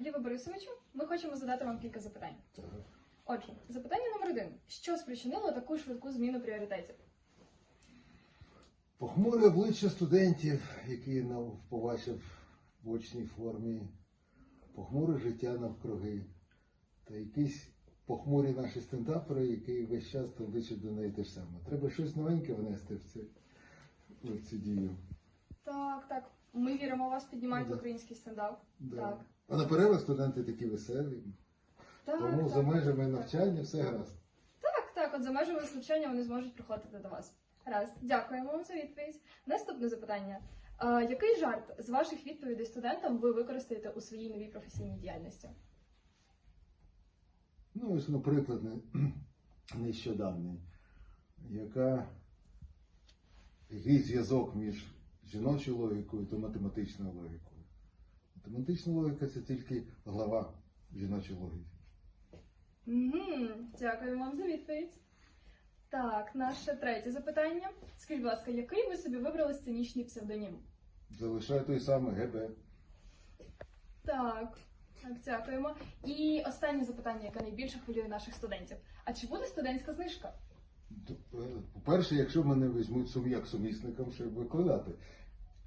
Ліве Борисовичу, ми хочемо задати вам кілька запитань. Отже, запитання номер один: що спричинило таку швидку зміну пріоритетів? Похмуре обличчя студентів, які побачив в очній формі, похмуре життя навкруги, та якісь похмурі наші стендапери, які весь час кличуть до неї те ж саме. Треба щось новеньке внести в, це, в цю дію. Так, так. Ми віримо вас, піднімають український стендап. Да. Так. А на перервах студенти такі веселі. Так, Тому так, за межами так, навчання все гаразд. Так, так, от за межами навчання вони зможуть приходити до вас. Раз, дякуємо вам за відповідь. Наступне запитання. А, який жарт з ваших відповідей студентам ви використаєте у своїй новій професійній діяльності? Ну, ось, наприклад, не- нещодавний, яка, який зв'язок між жіночою логікою та математичною логікою. Математична логіка це тільки глава жіночої логіки. Угу, дякую вам за відповідь. Так, наше третє запитання. Скажіть, будь ласка, який ви собі вибрали сценічний псевдонім? Залишає той самий ГБ. Так, так, дякуємо. І останнє запитання, яке найбільше хвилює наших студентів. А чи буде студентська знижка? Т- е, По-перше, якщо мене візьмуть сум як сумісником, щоб викладати.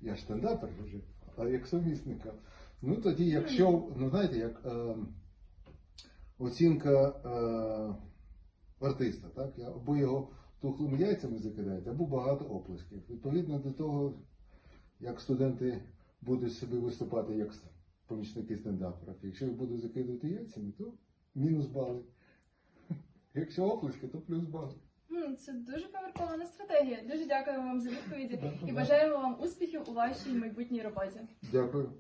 Я ж стендапер вже, а як сумісника. Ну тоді, якщо, ну знаєте, як е, оцінка е, артиста, так? Або його тухлими яйцями закидають, або багато оплесків. Відповідно до того, як студенти будуть собі виступати як помічники стендаперів. Якщо їх будуть закидувати яйцями, то мінус бали. Якщо оплески, то плюс бали. Це дуже поміркована стратегія. Дуже дякуємо вам за відповіді і бажаємо вам успіхів у вашій майбутній роботі. Дякую.